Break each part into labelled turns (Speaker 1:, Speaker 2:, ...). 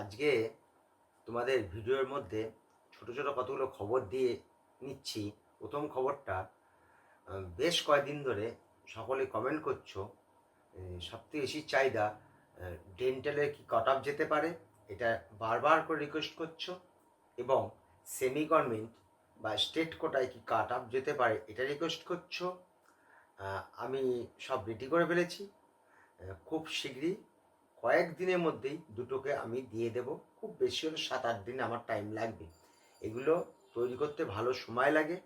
Speaker 1: আজকে তোমাদের ভিডিওর মধ্যে ছোট ছোট কতগুলো খবর দিয়ে নিচ্ছি। প্রথম খবরটা বেশ কয়েকদিন ধরে সকলে কমেন্ট করছ সবথেকে বেশি চাহিদা ডেন্টালে কি কাট অফ যেতে পারে? এটা বারবার করে রিকোয়েস্ট করছ? এবং সেমি গভর্নমেন্ট বা স্টেট কোটায় কি কাট অফ যেতে পারে এটা রিকোয়েস্ট করছ? আমি সব রেডি করে ফেলেছি। খুব শীঘ্রই কয়েকদিনের মধ্যেই দুটোকে আমি দিয়ে দেব। খুব বেশি হলে সাত, আট দিন আমার টাইম লাগবে। এগুলো তৈরি করতে ভালো সময় লাগে।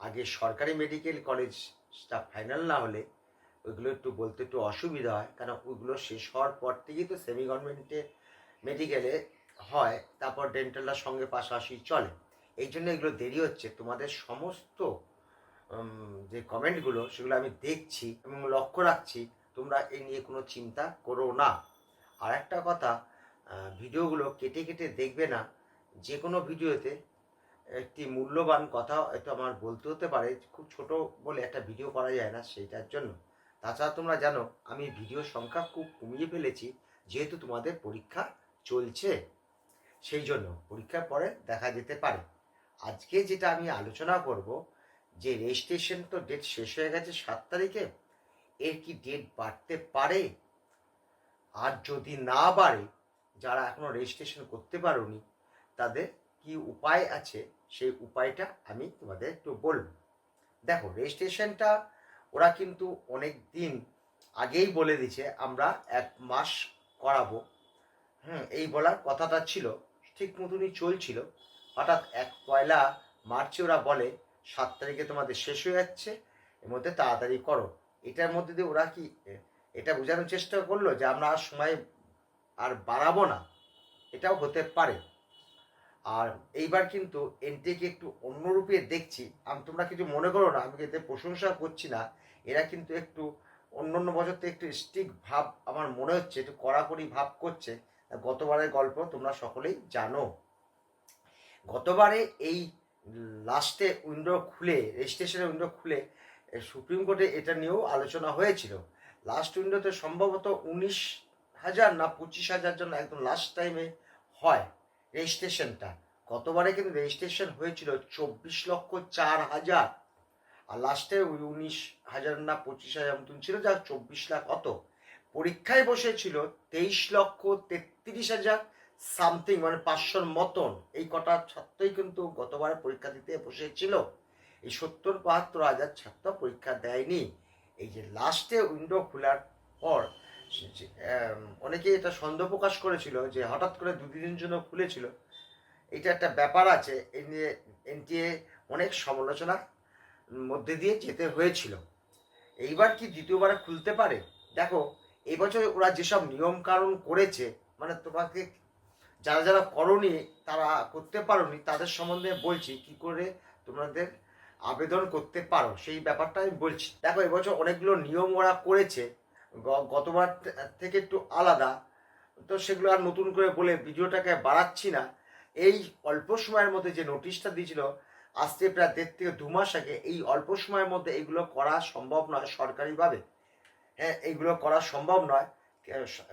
Speaker 1: আগে সরকারি মেডিকেল কলেজটা ফাইনাল না হলে ওইগুলো একটু বলতে একটু অসুবিধা হয় কারণ ওইগুলো শেষ হওয়ার পর থেকেই তো সেমি গভর্নমেন্টে মেডিকেলে হয়, তারপর ডেন্টালটা সঙ্গে পাশাপাশি চলে। এই জন্য এগুলো দেরি হচ্ছে। তোমাদের সমস্ত যে কমেন্টগুলো সেগুলো আমি দেখছি এবং লক্ষ্য রাখছি। তোমরা এই নিয়ে কোনো চিন্তা করো না। আর একটা কথা ভিডিওগুলো কেটে কেটে দেখবে না যে কোনো ভিডিওতে একটি মূল্যবান কথা হয়তো আমার বলতে হতে পারে, খুব ছোট বলে একটা ভিডিও করা যায় না সেইটার জন্য। তাছাড়া তোমরা জানো, আমি ভিডিও সংখ্যা খুব কমিয়ে ফেলেছি, যেহেতু তোমাদের পরীক্ষা চলছে। সেই জন্য পরীক্ষার পরে দেখা যেতে পারে। আজকে যেটা আমি আলোচনা করব, যে রেজিস্ট্রেশন তো ডেট শেষ হয়ে গেছে সাত তারিখে, এর কি ডেট বাড়তে পারে? আর যদি না বাড়ে, যারা এখনও রেজিস্ট্রেশন করতে পারোনি, তাদের কি উপায় আছে? সেই উপায়টা আমি তোমাদের একটু বলব। দেখো রেজিস্ট্রেশনটা ওরা কিন্তু অনেক দিন আগেই বলে দিছে আমরা এক মাস করাবো। হুম, এই বলার কথাটা ছিল, ঠিক মতনই চলছিল। হঠাৎ এক পয়লা মার্চে ওরা বলে, সাত তারিখে তোমাদের শেষ হয়ে যাচ্ছে, এর মধ্যে তাড়াতাড়ি করো। এটার মধ্যে দিয়ে ওরা কি এটা বোঝানোর চেষ্টা করল যে আমরা আর সময় আর বাড়াবো না। এটাও হতে পারে। আর এইবার কিন্তু এনটিকে একটু অন্যরূপে দেখছি। আমি, তোমরা কিছু মনে করো না, আমি এতে প্রশংসা করছি না। এরা কিন্তু একটু অন্য অন্য বছর থেকে একটু স্টিক ভাব আমার মনে হচ্ছে, একটু কড়াকড়ি ভাব করছে। গতবারের গল্প তোমরা সকলেই জানো। গতবারে এই লাস্টে উইন্ডো খুলে রেজিস্ট্রেশনের উইন্ডো খুলে সুপ্রিম কোর্টে এটা নিয়েও আলোচনা হয়েছিল। লাস্ট উইন্ডোতে সম্ভবত উনিশ হাজার না পঁচিশ হাজার জন একদম লাস্ট টাইমে হয় রেজিস্ট্রেশনটা গতবারে কিন্তু রেজিস্ট্রেশন হয়েছিল চব্বিশ লক্ষ চার হাজার। আর লাস্টে ওই উনিশ হাজার না পঁচিশ হাজার মতন ছিল যা চব্বিশ লাখ অত পরীক্ষায় বসেছিল তেইশ লক্ষ তেত্রিশ হাজার সামথিং মানে পাঁচশোর মতন। এই কটা ছাত্রই কিন্তু গতবারে পরীক্ষা দিতে বসেছিল। এই সত্তর, বাহাত্তর হাজার ছাত্র পরীক্ষা দেয়নি। এই যে লাস্টে উইন্ডো খোলার পর সে- যে, আম, অনেকে এটা সন্দেহ প্রকাশ করেছিল যে হঠাৎ করে দুদিনের জন্য খুলেছিল। এটা একটা ব্যাপার আছে এই নিয়ে এনটিএ অনেক সমালোচনার মধ্যে দিয়ে যেতে হয়েছিল। এইবার কি দ্বিতীয়বারে খুলতে পারে? দেখো এবছর ওরা যেসব নিয়ম কানুন করেছে মানে তোমাকে যারা যারা করনি তারা করতে পারোনি তাদের সম্বন্ধে বলছি কি করে তোমাদের আবেদন করতে পারো, সেই ব্যাপারটা আমি বলছি। দেখো, এবছর অনেকগুলো নিয়ম ওরা করেছে গতবার থেকে একটু আলাদা। তো সেগুলো আর নতুন করে বলে ভিডিওটাকে বাড়াচ্ছি না। এই অল্প সময়ের মধ্যে যে নোটিশটা দিয়েছিল আসতে প্রায় দেড় থেকে দু মাস আগে, এই অল্প সময়ের মধ্যে এইগুলো করা সম্ভব নয় সরকারিভাবে। হ্যাঁ এইগুলো করা সম্ভব নয়।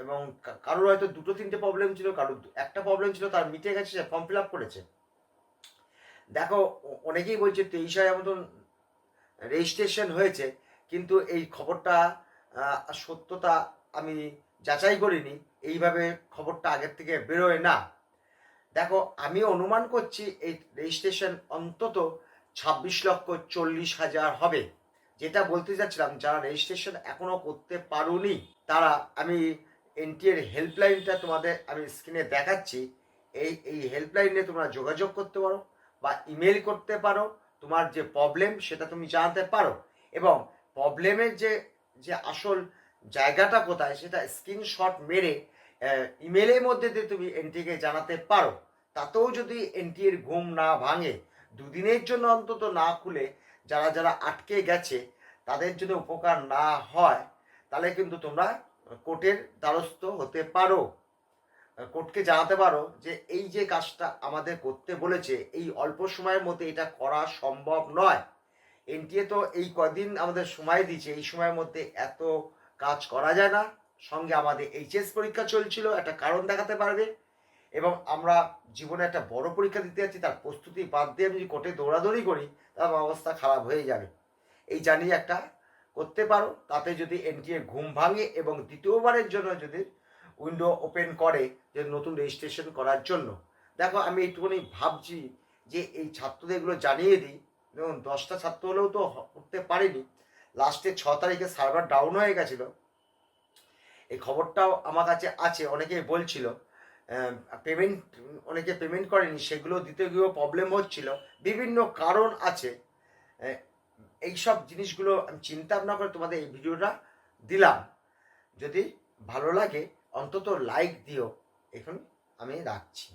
Speaker 1: এবং কারোর হয়তো দুটো, তিনটে প্রবলেম ছিল, কারোর একটা প্রবলেম ছিল, তার মিটে গেছে ফর্ম ফিল আপ করেছে। দেখো অনেকেই বলছে তেইশ হাজার মতন রেজিস্ট্রেশন হয়েছে, কিন্তু এই খবরটা সত্যতা আমি যাচাই করিনি, এইভাবে খবরটা আগের থেকে বেরোয় না। দেখো, আমি অনুমান করছি এই রেজিস্ট্রেশন অন্তত ছাব্বিশ লক্ষ চল্লিশ হাজার হবে। যেটা বলতে চাচ্ছিলাম, যারা রেজিস্ট্রেশন এখনও করতে পারোনি, তারা আমি এনটিএর হেল্পলাইনটা তোমাদের আমি স্ক্রিনে দেখাচ্ছি। এই এই হেল্পলাইনে তোমরা যোগাযোগ করতে পারো। বা ইমেল করতে পারো, তোমার যে প্রবলেম সেটা তুমি জানাতে পারো এবং প্রবলেমের যে যে আসল জায়গাটা কোথায় সেটা স্ক্রিনশট মেরে ইমেলের মধ্যে দিয়ে তুমি এনটিকে জানাতে পারো। তাতেও যদি এনটিএর ঘুম না ভাঙে, দুদিনের জন্য অন্তত না খুলে যারা যারা আটকে গেছে, তাদের যদি উপকার না হয়, তাহলে কিন্তু তোমরা কোর্টের দ্বারস্থ হতে পারো। কোর্টকে জানাতে পারো যে এই যে কাজটা আমাদের করতে বলেছে, এই অল্প সময়ের মধ্যে এটা করা সম্ভব নয়। এনটিএ তো এই কদিন আমাদের সময় দিয়েছে, এই সময়ের মধ্যে এত কাজ করা যায় না। সঙ্গে আমাদের এইচএস পরীক্ষা চলছিল, একটা কারণ দেখাতে পারবে। এবং আমরা জীবনে একটা বড় পরীক্ষা দিতে যাচ্ছি, তার প্রস্তুতি বাদ দিয়ে আমি যদি কোর্টে দৌড়াদৌড়ি করি, তার অবস্থা খারাপ হয়ে যাবে। এই জানিয়ে একটা করতে পারো, তাতে যদি এনটিএ ঘুম ভাঙে এবং দ্বিতীয়বারের জন্য যদি উইন্ডো ওপেন করে যে নতুন রেজিস্ট্রেশন করার জন্য। দেখো আমি একটুখানি ভাবছি যে এই ছাত্রদের এগুলো জানিয়ে দিই। যেমন দশটা ছাত্র হলেও তো করতে পারেনি। লাস্টে ছ তারিখে সার্ভার ডাউন হয়ে গেছিল। এই খবরটাও আমার কাছে আছে অনেকে বলছিল। পেমেন্ট অনেকে পেমেন্ট করেনি সেগুলো দিতে গিয়েও প্রবলেম হচ্ছিল। বিভিন্ন কারণ আছে। আহ, এইসব জিনিসগুলো আমি চিন্তা ভাবনা করে তোমাদের এই ভিডিওটা দিলাম। যদি ভালো লাগে অন্তত লাইক দিও। এখন আমি রাখছি।